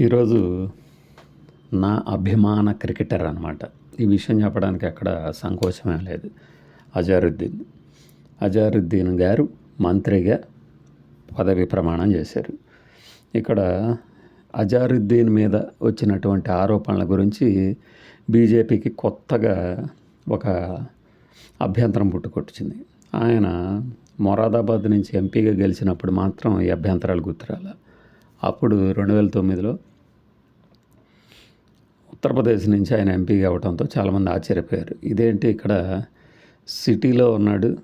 ఈరోజు నా అభిమాన క్రికెటర్ అనమాట ఈ విషయం చెప్పడానికి అక్కడ సంకోచమే లేదు. అజారుద్దీన్. అజారుద్దీన్ గారు మంత్రిగా పదవి ప్రమాణం చేశారు. ఇక్కడ అజారుద్దీన్ మీద వచ్చినటువంటి ఆరోపణల గురించి బీజేపీకి కొత్తగా ఒక అభ్యంతరం పుట్టుకొచ్చింది. ఆయన మొరాదాబాద్ నుంచి ఎంపీగా గెలిచినప్పుడు మాత్రం ఈ అభ్యంతరాలు గుర్తురాల? అప్పుడు రెండు వేల తొమ్మిదిలో ఉత్తరప్రదేశ్ నుంచి ఆయన ఎంపీ అవడంతో చాలామంది ఆశ్చర్యపోయారు. ఇదేంటి ఇక్కడ సిటీలో ఉన్నాడు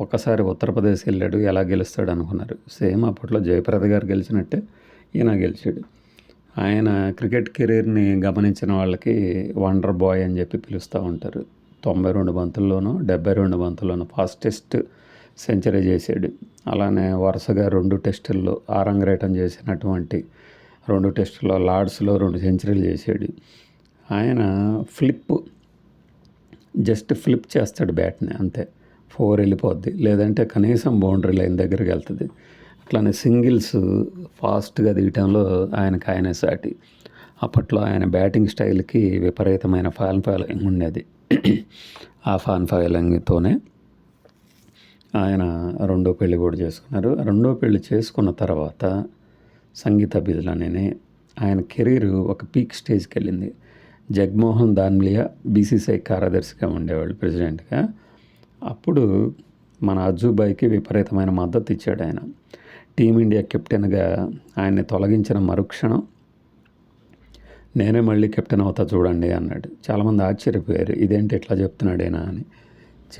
ఒకసారి ఉత్తరప్రదేశ్ వెళ్ళాడు ఎలా గెలుస్తాడు అనుకున్నారు. సేమ్ అప్పట్లో జయప్రద గారు గెలిచినట్టే ఈయన గెలిచాడు. ఆయన క్రికెట్ కెరీర్ని గమనించిన వాళ్ళకి వండర్ బాయ్ అని చెప్పి పిలుస్తూ ఉంటారు. తొంభై రెండు బంతుల్లోనూ డెబ్బై రెండు బంతుల్లోనూ ఫాస్టెస్ట్ సెంచరీ చేశాడు అలానే వరుసగా రెండు టెస్టుల్లో ఆరంగరేటం చేసినటువంటి రెండు టెస్టుల్లో లార్డ్స్లో రెండు సెంచరీలు చేశాడు ఆయన ఫ్లిప్ జస్ట్ ఫ్లిప్ చేస్తాడు బ్యాట్ని అంతే. ఫోర్ వెళ్ళిపోద్ది. లేదంటే కనీసం బౌండరీ లైన్ దగ్గరికి వెళ్తుంది. అట్లానే సింగిల్స్ ఫాస్ట్గా దిగటంలో ఆయనకు ఆయనే సాటి. అప్పట్లో ఆయన బ్యాటింగ్ స్టైల్కి విపరీతమైన ఫ్యాన్ ఫాలోయింగ్ ఉండేది. ఆ ఫ్యాన్ ఫాలోయింగ్తోనే ఆయన రెండో పెళ్ళి కూడా చేసుకున్నారు. రెండో పెళ్ళి చేసుకున్న తర్వాత సంగీత బిజ్లానే ఆయన కెరీర్ ఒక పీక్ స్టేజ్కి వెళ్ళింది. జగ్మోహన్ దాన్లియా బీసీసీఐ కార్యదర్శిగా ఉండేవాళ్ళు ప్రెసిడెంట్గా. అప్పుడు మన అజుబాయికి విపరీతమైన మద్దతు ఇచ్చాడు ఆయన. టీమిండియా కెప్టెన్గా ఆయన్ని తొలగించిన మరుక్షణం నేనే మళ్ళీ కెప్టెన్ అవుతా చూడండి అన్నాడు. చాలామంది ఆశ్చర్యపోయారు ఇదేంటి ఎట్లా చెప్తున్నాడేనా అని.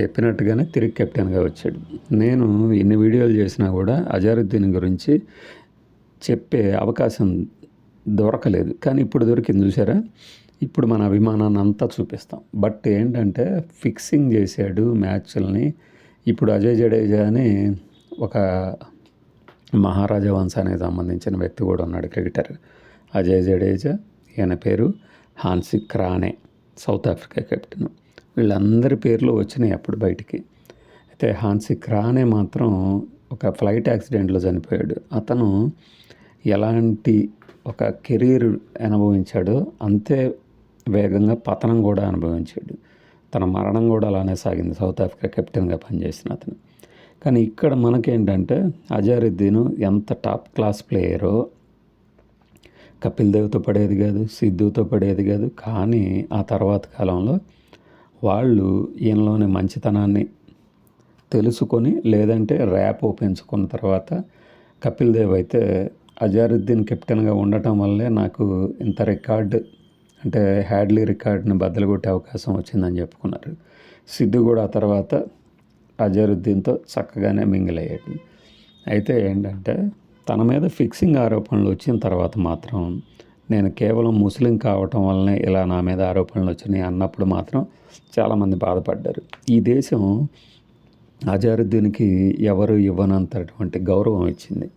చెప్పినట్టుగానే తిరిగి కెప్టెన్గా వచ్చాడు. నేను ఎన్ని వీడియోలు చేసినా కూడా అజారుద్దీన్ గురించి చెప్పే అవకాశం దొరకలేదు. కానీ ఇప్పుడు దొరికింది చూసారా? ఇప్పుడు మన అభిమానాన్ని అంతా చూపిస్తాం. బట్ ఏంటంటే ఫిక్సింగ్ చేశాడు మ్యాచ్ల్ని. ఇప్పుడు అజయ్ జడేజా అని ఒక మహారాజా వంశానికి సంబంధించిన వ్యక్తి కూడా ఉన్నాడు క్రికెటర్. అజయ్ జడేజా ఈయన పేరు హాన్సిక్ రానే సౌత్ ఆఫ్రికా కెప్టెన్. వీళ్ళందరి పేర్లు వచ్చినాయి అప్పుడు బయటికి. అయితే హాన్సి క్రానే మాత్రం ఒక ఫ్లైట్ యాక్సిడెంట్లో చనిపోయాడు. అతను ఎలాంటి ఒక కెరీర్ అనుభవించాడో అంతే వేగంగా పతనం కూడా అనుభవించాడు. తన మరణం కూడా అలానే సాగింది. సౌత్ ఆఫ్రికా కెప్టెన్గా పనిచేసిన అతను. కానీ ఇక్కడ మనకేంటంటే అజారుద్దీన్ ఎంత టాప్ క్లాస్ ప్లేయరో కపిల్ దేవ్తో పడేది కాదు సిద్ధుతో పడేది కాదు. కానీ ఆ తర్వాత కాలంలో వాళ్ళు ఈయనలోని మంచితనాన్ని తెలుసుకొని లేదంటే ర్యాప్ పెంచుకున్న తర్వాత కపిల్ దేవ్ అయితే అజారుద్దీన్ కెప్టెన్గా ఉండటం వల్లే నాకు ఇంత రికార్డు అంటే హ్యాడ్లీ రికార్డ్ని బద్దలు కొట్టే అవకాశం వచ్చిందని చెప్పుకున్నారు. సిద్ధు కూడా ఆ తర్వాత అజరుద్దీన్తో చక్కగానే మింగిల్ అయ్యాడు. అయితే ఏంటంటే తన మీద ఫిక్సింగ్ ఆరోపణలు వచ్చిన తర్వాత మాత్రం నేను కేవలం ముస్లిం కావటం వల్లనే ఇలా నా మీద ఆరోపణలు వచ్చినాయి అన్నప్పుడు మాత్రం చాలామంది బాధపడ్డారు. ఈ దేశం అజారుద్దీన్కి ఎవరు ఇవ్వనంతటువంటి గౌరవం ఇచ్చింది.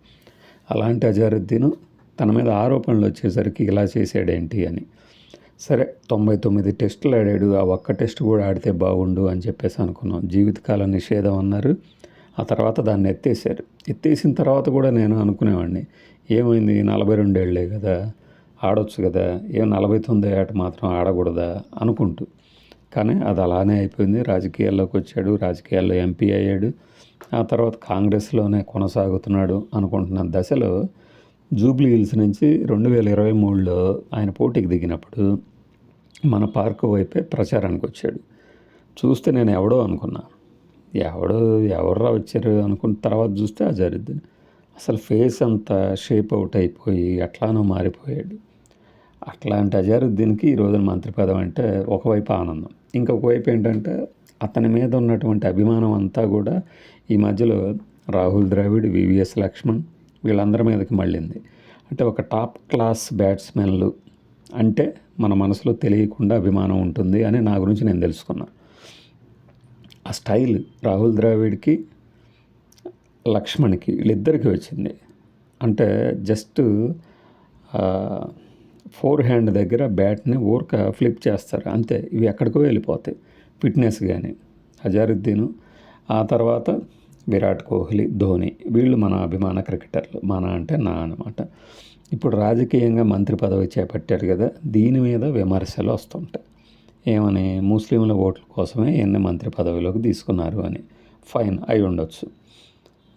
అలాంటి అజారుద్దీన్ తన మీద ఆరోపణలు వచ్చేసరికి ఇలా చేసాడేంటి అని. సరే తొంభై తొమ్మిది టెస్టులు ఆడాడు ఆ ఒక్క టెస్ట్ కూడా ఆడితే బాగుండు అని చెప్పేసి అనుకున్నాం. జీవితకాల నిషేధం అన్నారు. ఆ తర్వాత దాన్ని ఎత్తేసారు ఎత్తేసిన తర్వాత కూడా నేను అనుకునేవాడిని. ఏమైంది నలభై రెండేళ్ళే కదా ఆడొచ్చు కదా ఏ నలభై తొమ్మిది ఆట మాత్రం ఆడకూడదా అనుకుంటూ. కానీ అది అలానే అయిపోయింది. రాజకీయాల్లోకి వచ్చాడు రాజకీయాల్లో ఎంపీ అయ్యాడు. ఆ తర్వాత కాంగ్రెస్లోనే కొనసాగుతున్నాడు అనుకుంటున్న దశలో జూబ్లీ హిల్స్ నుంచి రెండు వేల ఇరవై మూడులో ఆయన పోటీకి దిగినప్పుడు మన పార్కు వైపే ప్రచారానికి వచ్చాడు. చూస్తే నేను ఎవడో అనుకున్నా. ఎవడో ఎవర్రా వచ్చారు అనుకున్న తర్వాత చూస్తే అజరుద్దీన్ అసలు ఫేస్ అంతా షేప్ అవుట్ అయిపోయి అట్లానో మారిపోయాడు. అట్లాంటి అజారుద్దీన్కి ఈ రోజున మంత్రి పదం అంటే ఒకవైపు ఆనందం. ఇంకొక వైపు ఏంటంటే అతని మీద ఉన్నటువంటి అభిమానం అంతా కూడా ఈ మధ్యలో రాహుల్ ద్రావిడ్ వివిఎస్ లక్ష్మణ్ వీళ్ళందరి మీదకి మళ్ళింది. అంటే ఒక టాప్ క్లాస్ బ్యాట్స్మెన్లు అంటే మన మనసులో తెలియకుండా అభిమానం ఉంటుంది అని నా గురించి నేను తెలుసుకున్నా. ఆ స్టైల్ రాహుల్ ద్రావిడ్కి లక్ష్మణ్కి వీళ్ళిద్దరికి వచ్చింది. అంటే జస్ట్ ఫోర్ హ్యాండ్ దగ్గర బ్యాట్ని ఊరక ఫ్లిప్ చేస్తారు. అంతే ఇవి ఎక్కడికో వెళ్ళిపోతాయి ఫిట్నెస్ కానీ హజారుద్దీన్ ఆ తర్వాత విరాట్ కోహ్లీ ధోని వీళ్ళు మన అభిమాన క్రికెటర్లు మన అంటే నా అనమాట ఇప్పుడు రాజకీయంగా మంత్రి పదవి చేపట్టారు కదా దీని మీద విమర్శలు వస్తుంటాయి. ఏమని ముస్లింల ఓట్ల కోసమే ఎన్ని మంత్రి పదవిలోకి తీసుకున్నారు అని. ఫైన్ అయి ఉండొచ్చు.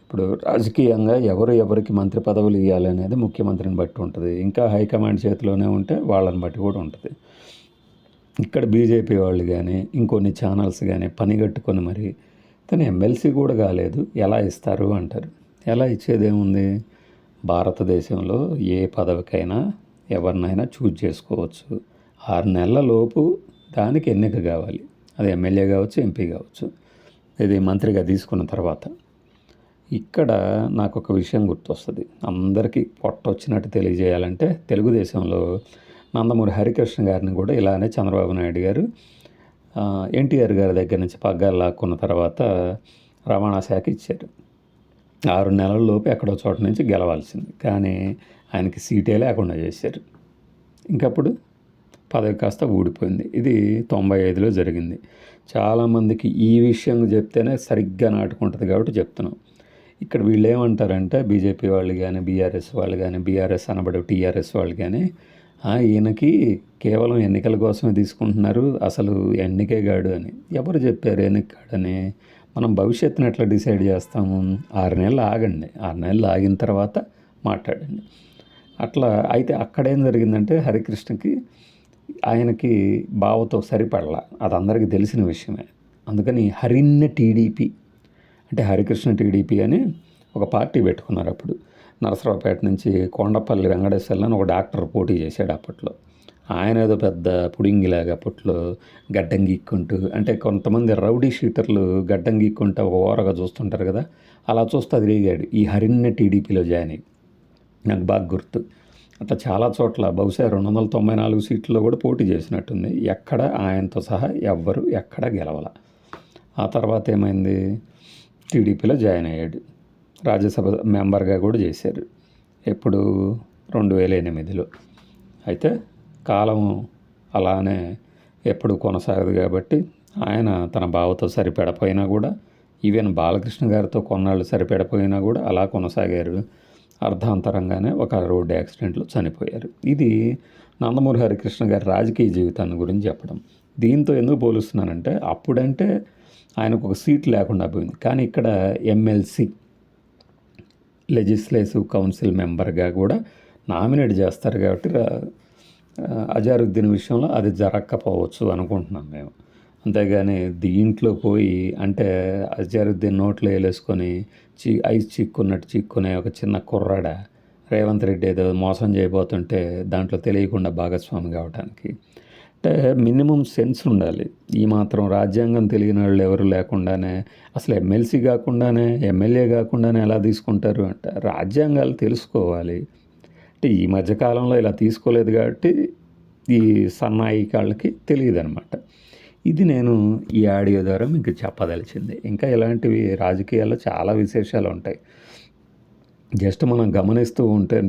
ఇప్పుడు రాజకీయంగా ఎవరు ఎవరికి మంత్రి పదవులు ఇవ్వాలి అనేది ముఖ్యమంత్రిని బట్టి ఉంటుంది. ఇంకా హైకమాండ్ చేతిలోనే ఉంటే వాళ్ళని బట్టి కూడా ఉంటుంది. ఇక్కడ బీజేపీ వాళ్ళు కానీ ఇంకొన్ని ఛానల్స్ కానీ పనిగట్టుకొని మరి తను ఎమ్మెల్సీ కూడా కాలేదు. ఎలా ఇస్తారు అంటారు. ఎలా ఇచ్చేదేముంది? భారతదేశంలో ఏ పదవికైనా ఎవరినైనా చూజ్ చేసుకోవచ్చు. ఆరు నెలల లోపు దానికి ఎన్నిక కావాలి. అది ఎమ్మెల్యే కావచ్చు ఎంపీ కావచ్చు. ఇది మంత్రిగా తీసుకున్న తర్వాత. ఇక్కడ నాకు ఒక విషయం గుర్తొస్తుంది. అందరికీ పొట్ట వచ్చినట్టు తెలియజేయాలంటే తెలుగుదేశంలో నందమూరి హరికృష్ణ గారిని కూడా ఇలానే చంద్రబాబు నాయుడు గారు ఎన్టీఆర్ గారి దగ్గర నుంచి పగ్గాలు లాక్కున్న తర్వాత రవాణా శాఖ ఇచ్చారు. ఆరు నెలల లోపు ఎక్కడో చోట నుంచి గెలవాల్సింది. కానీ ఆయనకి సీటే లేకుండా చేశారు. ఇంకప్పుడు పదవి కాస్త ఊడిపోయింది. ఇది తొంభై ఐదులో జరిగింది. చాలామందికి ఈ విషయం చెప్తేనే సరిగ్గా నాటుకుంటుంది కాబట్టి చెప్తున్నాం. ఇక్కడ వీళ్ళు ఏమంటారంటే బీజేపీ వాళ్ళు కానీ బీఆర్ఎస్ వాళ్ళు కానీ బీఆర్ఎస్ అనబడే టీఆర్ఎస్ వాళ్ళు కానీ ఈయనకి కేవలం ఎన్నికల కోసమే తీసుకుంటున్నారు అసలు ఎన్నికే గాడు అని. ఎవరు చెప్పారు ఎన్నికాడని మనం భవిష్యత్తుని ఎట్లా డిసైడ్ చేస్తాము? ఆరు నెలలు ఆగండి. ఆరు నెలలు ఆగిన తర్వాత మాట్లాడండి. అట్లా అయితే అక్కడేం జరిగిందంటే హరికృష్ణకి ఆయనకి బావతో సరిపడలా. అది అందరికీ తెలిసిన విషయమే. అందుకని హరిన్న టీడీపీ అంటే హరికృష్ణ టీడీపీ అని ఒక పార్టీ పెట్టుకున్నారు అప్పుడు. నరసరావుపేట నుంచి కొండపల్లి వెంకటేశ్వర్లని ఒక డాక్టర్ పోటీ చేశాడు అప్పట్లో. ఆయన ఏదో పెద్ద పుడింగిలాగా అప్పట్లో గడ్డం గీక్కుంటూ అంటే కొంతమంది రౌడీ షీటర్లు గడ్డం గీక్కుంటూ ఒక ఓరగా చూస్తుంటారు కదా అలా చూస్తూ తిరిగాడు ఈ హరిన్న టీడీపీలో జాయిన్ అయ్యి. నాకు బాగా గుర్తు. అట్లా చాలా చోట్ల బహుశా రెండు వందల తొంభై నాలుగు సీట్లలో కూడా పోటీ చేసినట్టుంది. ఎక్కడ ఆయనతో సహా ఎవ్వరు ఎక్కడ గెలవల. ఆ తర్వాత ఏమైంది? టీడీపీలో జాయిన్ అయ్యాడు. రాజ్యసభ మెంబర్గా కూడా చేశారు. ఎప్పుడు రెండు వేల ఎనిమిదిలో. అయితే కాలం అలానే ఎప్పుడు కొనసాగదు కాబట్టి ఆయన తన బావతో సరిపెడపోయినా కూడా ఈవెన్ బాలకృష్ణ గారితో కొన్నాళ్ళు సరిపెడపోయినా కూడా అలా కొనసాగారు. అర్ధాంతరంగానే ఒక రోడ్డు యాక్సిడెంట్లో చనిపోయారు. ఇది నందమూరి హరికృష్ణ గారి రాజకీయ జీవితాన్ని గురించి చెప్పడం. దీంతో ఎందుకు పోలుస్తున్నానంటే అప్పుడంటే ఆయనకు ఒక సీట్ లేకుండా పోయింది. కానీ ఇక్కడ ఎమ్మెల్సీ లెజిస్లేటివ్ కౌన్సిల్ మెంబర్గా కూడా నామినేట్ చేస్తారు కాబట్టి అజారుద్దీన్ విషయంలో అది జరగకపోవచ్చు అనుకుంటున్నాం మేము. అంతేగాని దీంట్లో పోయి అంటే అజారుద్దీన్ నోట్లో వేలేసుకొని చీ ఐస్ చిక్కున్నట్టు చిక్కునే ఒక చిన్న కుర్రాడ? రేవంత్ రెడ్డి ఏదో మోసం చేయబోతుంటే దాంట్లో తెలియకుండా భాగస్వామి కావడానికి అంటే మినిమం సెన్స్ ఉండాలి. ఈ మాత్రం రాజ్యాంగం తెలియని వాళ్ళు ఎవరు లేకుండానే అసలు ఎమ్మెల్సీ కాకుండానే ఎమ్మెల్యే కాకుండానే ఎలా తీసుకుంటారు అంటే. రాజ్యాంగాలు తెలుసుకోవాలి. అంటే ఈ మధ్యకాలంలో ఇలా తీసుకోలేదు కాబట్టి ఈ సన్నాయి కాళ్ళకి తెలియదు అనమాట ఇది నేను ఈ ఆడియో ద్వారా మీకు చెప్పదలిచింది. ఇంకా ఇలాంటివి రాజకీయాల్లో చాలా విశేషాలు ఉంటాయి. జస్ట్ మనం గమనిస్తూ ఉంటే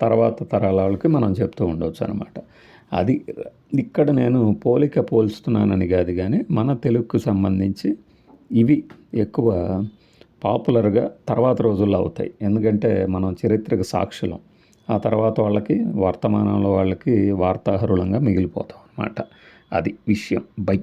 తర్వాత తరాల వాళ్ళకి మనం చెప్తూ ఉండవచ్చు అనమాట అది ఇక్కడ నేను పోలిక పోల్చుతున్నానని కాదు కానీ మన తెలుగుకు సంబంధించి ఇవి ఎక్కువ పాపులర్గా తర్వాత రోజుల్లో అవుతాయి. ఎందుకంటే మనం చరిత్రకు సాక్షులం. ఆ తర్వాత వాళ్ళకి వర్తమానంలో వాళ్ళకి వార్తాహరులంగా మిగిలిపోతాం అనమాట అది విషయం. బై.